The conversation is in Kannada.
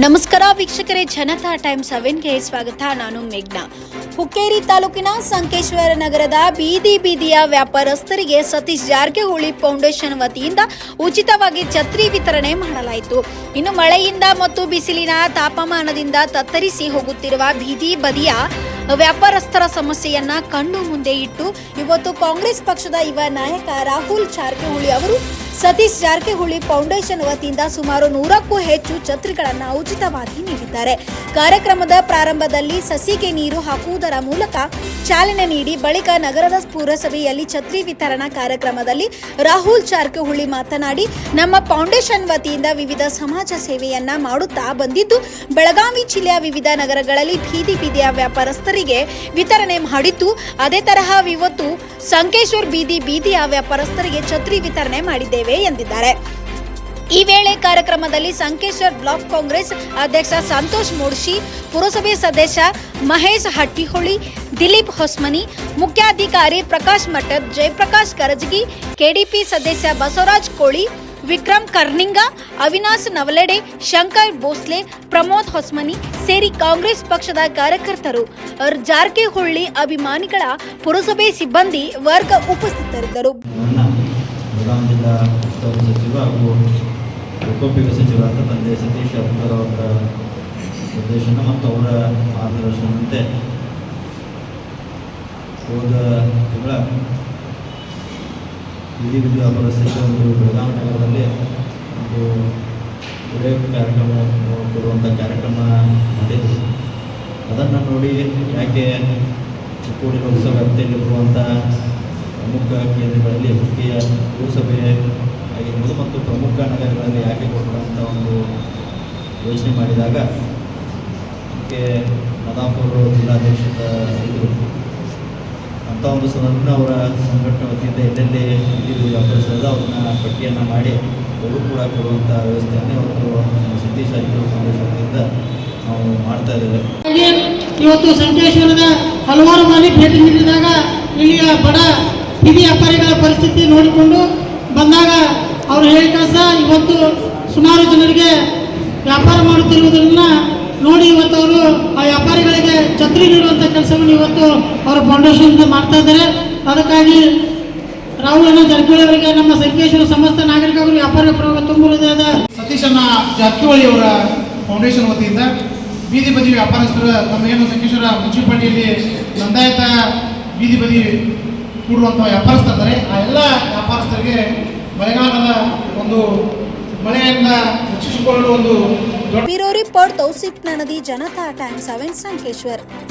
ನಮಸ್ಕಾರ ವೀಕ್ಷಕರೇ, ಜನತಾ ಟೈಮ್ ಸೆವೆನ್ಗೆ ಸ್ವಾಗತ. ನಾನು ಮೇಘ್ನಾ. ಹುಕ್ಕೇರಿ ತಾಲೂಕಿನ ಸಂಕೇಶ್ವರ ನಗರದ ಬೀದಿ ಬೀದಿಯ ವ್ಯಾಪಾರಸ್ಥರಿಗೆ ಸತೀಶ್ ಜಾರಕಿಹೊಳಿ ಫೌಂಡೇಶನ್ ವತಿಯಿಂದ ಉಚಿತವಾಗಿ ಛತ್ರಿ ವಿತರಣೆ ಮಾಡಲಾಯಿತು. ಇನ್ನು ಮಳೆಯಿಂದ ಮತ್ತು ಬಿಸಿಲಿನ ತಾಪಮಾನದಿಂದ ತತ್ತರಿಸಿ ಹೋಗುತ್ತಿರುವ ಬೀದಿ ಬದಿಯ ವ್ಯಾಪಾರಸ್ಥರ ಸಮಸ್ಯೆಯನ್ನ ಕಣ್ಣು ಮುಂದೆ ಇಟ್ಟು, ಇವತ್ತು ಕಾಂಗ್ರೆಸ್ ಪಕ್ಷದ ಯುವ ನಾಯಕ ರಾಹುಲ್ ಜಾರಕಿಹೊಳಿ ಅವರು ಸತೀಶ್ ಜಾರಕಿಹೊಳಿ ಫೌಂಡೇಶನ್ ವತಿಯಿಂದ ಸುಮಾರು ನೂರಕ್ಕೂ ಹೆಚ್ಚು ಛತ್ರಿಗಳನ್ನು ಉಚಿತವಾಗಿ ನೀಡಿದ್ದಾರೆ. ಕಾರ್ಯಕ್ರಮದ ಪ್ರಾರಂಭದಲ್ಲಿ ಸಸಿಗೆ ನೀರು ಹಾಕುವುದರ ಮೂಲಕ ಚಾಲನೆ ನೀಡಿ ಬಳಿಕ ನಗರದ ಪುರಸಭೆಯಲ್ಲಿ ಛತ್ರಿ ವಿತರಣಾ ಕಾರ್ಯಕ್ರಮದಲ್ಲಿ ರಾಹುಲ್ ಜಾರಕಿಹೊಳಿ ಮಾತನಾಡಿ, ನಮ್ಮ ಫೌಂಡೇಶನ್ ವತಿಯಿಂದ ವಿವಿಧ ಸಮಾಜ ಸೇವೆಯನ್ನ ಮಾಡುತ್ತಾ ಬಂದಿದ್ದು, ಬೆಳಗಾವಿ ಜಿಲ್ಲೆಯ ವಿವಿಧ ನಗರಗಳಲ್ಲಿ ಬೀದಿ ಬೀದಿಯ ವ್ಯಾಪಾರಸ್ಥರಿಗೆ ವಿತರಣೆ ಮಾಡಿದ್ದು, ಅದೇ ತರಹ ಇವತ್ತು ಸಂಕೇಶ್ವರ್ ಬೀದಿ ಬೀದಿಯ ವ್ಯಾಪಾರಸ್ಥರಿಗೆ ಛತ್ರಿ ವಿತರಣೆ ಮಾಡಿದ್ದೇವೆ. ಎಂದಿದ್ದಾರೆ. ಈ ವೇಳೆ ಕಾರ್ಯಕ್ರಮದಲ್ಲಿ ಸಂಕೇಶ್ವರ್ ಬ್ಲಾಕ್ ಕಾಂಗ್ರೆಸ್ ಅಧ್ಯಕ್ಷ ಸಂತೋಷ್ ಮೋಡ್ಶಿ ಪುರಸಭೆ ಸದಸ್ಯ ಮಹೇಶ್ ಹಟ್ಟಿಹೊಳಿ, ದಿಲೀಪ್ ಹೊಸ್ಮನಿ, ಮುಖ್ಯಾಧಿಕಾರಿ ಪ್ರಕಾಶ್ ಮಠದ್, ಜಯಪ್ರಕಾಶ್ ಕರಜಗಿ, ಕೆಡಿಪಿ ಸದಸ್ಯ ಬಸವರಾಜ್ ಕೋಳಿ, ವಿಕ್ರಮ್ ಕರ್ನಿಂಗ, ಅವಿನಾಶ್ ನವಲೆಡೆ, ಶಂಕರ್ ಭೋಸ್ಲೆ, ಪ್ರಮೋದ್ ಹೊಸ್ಮನಿ ಸೇರಿ ಕಾಂಗ್ರೆಸ್ ಪಕ್ಷದ ಕಾರ್ಯಕರ್ತರು. ಜಾರಕಿಹೊಳಿ ಅಭಿಮಾನಿಗಳ ಪುರಸಭೆ ಸಿಬ್ಬಂದಿ ವರ್ಗ ಉಪಸ್ಥಿತರಿದ್ದರು. ಬೆಳಗಾವಿ ಜಿಲ್ಲಾ ಉಸ್ತುವಾರಿ ಸಚಿವ ಹಾಗೂ ಉಪೋಪಯುಕ್ತ ಸಚಿವ ಅಂತ ತಂದೆ ಸತೀಶ್ ಜಾರಕಿಹೊಳಿ ಅವರ ನಿರ್ದೇಶನ ಮತ್ತು ಅವರ ಮಾರ್ಗದರ್ಶನದಂತೆ ಹೋದ ತಿಂಗಳ ಬೀದಿ ವಿದ್ಯಾಭ್ಯಾಸ ವ್ಯಾಪಾರಸ್ಥರಿಗೆ ಒಂದು ಬೆಳಗಾವಿ ನಗರದಲ್ಲಿ ಒಂದು ಒಳ್ಳೆ ಕಾರ್ಯಕ್ರಮ ಕೊಡುವಂಥ ಕಾರ್ಯಕ್ರಮ ಮಾಡಿದ್ರು ಅದನ್ನು ನೋಡಿ ಯಾಕೆ ಚಿಕ್ಕೋಡಿ ಲೋಕಸಭಾ ವ್ಯಾಪ್ತಿಯಲ್ಲಿ ಬರುವಂಥ ಪ್ರಮುಖ ಕೇಂದ್ರಗಳಲ್ಲಿ ಮುಖ್ಯ ಪುರಸಭೆ ಆಗಿರ್ಬೋದು ಮತ್ತು ಪ್ರಮುಖ ನಗರಗಳಲ್ಲಿ ಯಾಕೆ ಕೊಡುವಂಥ ಒಂದು ಯೋಚನೆ ಮಾಡಿದಾಗ ಅದಕ್ಕೆ ಮದಾಪುರ ಜಿಲ್ಲಾಧ್ಯಕ್ಷರ ಇದ್ದರು ಅಂಥ ಒಂದು ಸಂದರ್ಭ ಅವರ ಸಂಘಟನೆ ವತಿಯಿಂದ ಎಲ್ಲೆಲ್ಲಿ ಇಲ್ಲಿ ವ್ಯಾಪಾರಿಸಿದ ಅವ್ರನ್ನ ಪಟ್ಟಿಯನ್ನು ಮಾಡಿ ಅವರು ಕೂಡ ಕೊಡುವಂಥ ವ್ಯವಸ್ಥೆಯನ್ನೇ ಒಂದು ಸತೀಶ್ ಆಗಿರೋ ಫೌಂಡೇಶನ್ ವತಿಯಿಂದ ನಾವು ಮಾಡ್ತಾ ಇದ್ದೇವೆ. ಇವತ್ತು ಸಂಕೇಶ್ವರದ ಹಲವಾರು ಮನೆ ಭೇಟಿ ನೀಡಿದಾಗ ಇಲ್ಲಿಯ ಬಡ ಬೀದಿ ವ್ಯಾಪಾರಿಗಳ ಪರಿಸ್ಥಿತಿ ನೋಡಿಕೊಂಡು ಬಂದಾಗ ಅವರು ಹೇಳಿದ ಕೆಲಸ ಇವತ್ತು ಸುಮಾರು ಜನರಿಗೆ ವ್ಯಾಪಾರ ಮಾಡುತ್ತಿರುವುದನ್ನು ನೋಡಿ ಇವತ್ತು ಅವರು ಆ ವ್ಯಾಪಾರಿಗಳಿಗೆ ಛತ್ರಿ ನೀಡುವಂಥ ಕೆಲಸವನ್ನು ಇವತ್ತು ಅವರ ಫೌಂಡೇಶನ್ ಮಾಡ್ತಾ ಇದ್ದಾರೆ. ಅದಕ್ಕಾಗಿ ರಾಹುಲ್ ಜಾರಕಿಹೊಳಿ ಅವರಿಗೆ ನಮ್ಮ ಸಂಕೇಶ್ವರ ಸಮಸ್ತ ನಾಗರಿಕರು ವ್ಯಾಪಾರ ಪರವಾಗಿ ತುಂಬ ಸತೀಶ್ ಸತೀಶಣ್ಣ ಜಾರಕಿಹೊಳಿ ಅವರ ಫೌಂಡೇಶನ್ ವತಿಯಿಂದ ಬೀದಿ ಬದಿ ವ್ಯಾಪಾರಸ್ಥರು ನಮ್ಮ ಏನು ಸಂಕೇಶ್ವರ ಮುನ್ಸಿಪಾಲ್ಟಿಯಲ್ಲಿ ನೋಂದಾಯಿತ ಬೀದಿ ಬದಿ ಕೂಡುವಂಥ ವ್ಯಾಪಾರಸ್ಥರಿದ್ದಾರೆ. ಆ ಎಲ್ಲ ವ್ಯಾಪಾರಸ್ಥರಿಗೆ ಮಳೆಗಾಲದ ಒಂದು ಮಳೆಯನ್ನ ರಕ್ಷಿಸಿಕೊಳ್ಳಲು ಒಂದು bureau report Tausif Nanadi Janata Times seven Sankeshwar.